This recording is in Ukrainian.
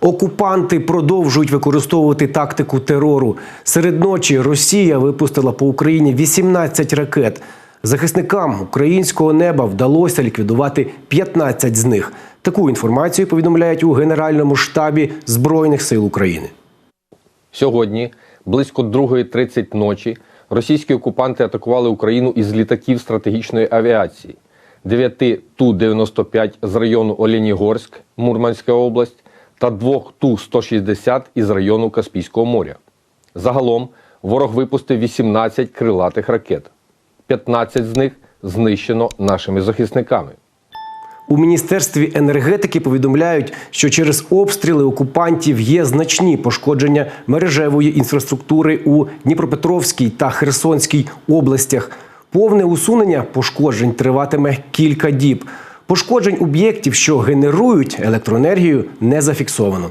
Окупанти продовжують використовувати тактику терору. Серед ночі Росія випустила по Україні 18 ракет. Захисникам українського неба вдалося ліквідувати 15 з них. Таку інформацію повідомляють у Генеральному штабі Збройних сил України. Сьогодні, близько 2.30 ночі, російські окупанти атакували Україну із літаків стратегічної авіації. 9 Ту-95 з району Олєнігорськ, Мурманська область, та 2 Ту-160 із району Каспійського моря. Загалом ворог випустив 18 крилатих ракет. 15 з них знищено нашими захисниками. У міністерстві енергетики повідомляють, що через обстріли окупантів є значні пошкодження мережевої інфраструктури у Дніпропетровській та Херсонській областях. Повне усунення пошкоджень триватиме кілька діб. Пошкоджень об'єктів, що генерують електроенергію, не зафіксовано.